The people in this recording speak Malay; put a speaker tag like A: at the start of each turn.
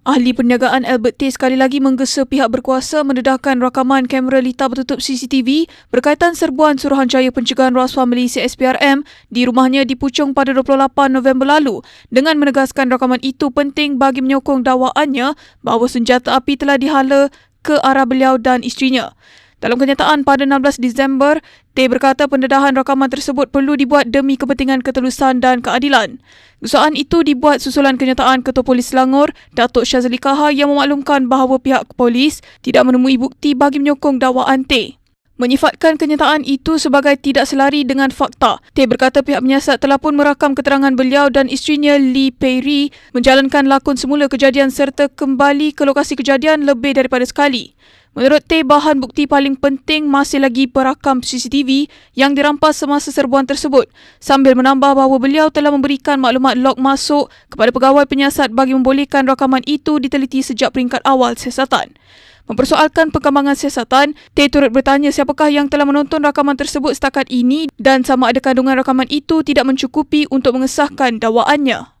A: Ahli perniagaan Albert T sekali lagi menggesa pihak berkuasa mendedahkan rakaman kamera litar bertutup CCTV berkaitan serbuan Suruhanjaya Pencegahan Rasuah Malaysia SPRM di rumahnya di Puchong pada 28 November lalu dengan menegaskan rakaman itu penting bagi menyokong dakwaannya bahawa senjata api telah dihala ke arah beliau dan isterinya. Dalam kenyataan pada 16 Disember, T berkata pendedahan rakaman tersebut perlu dibuat demi kepentingan ketelusan dan keadilan. Kesalahan itu dibuat susulan kenyataan Ketua Polis Selangor, Datuk Syazali Kaha yang memaklumkan bahawa pihak polis tidak menemui bukti bagi menyokong dakwaan T. Menyifatkan kenyataan itu sebagai tidak selari dengan fakta. T berkata pihak penyiasat telah pun merakam keterangan beliau dan isterinya Lee Perry menjalankan lakon semula kejadian serta kembali ke lokasi kejadian lebih daripada sekali. Menurut T, bahan bukti paling penting masih lagi perakam CCTV yang dirampas semasa serbuan tersebut sambil menambah bahawa beliau telah memberikan maklumat log masuk kepada pegawai penyiasat bagi membolehkan rakaman itu diteliti sejak peringkat awal siasatan. Mempersoalkan perkembangan siasatan, T turut bertanya siapakah yang telah menonton rakaman tersebut setakat ini dan sama ada kandungan rakaman itu tidak mencukupi untuk mengesahkan dakwaannya.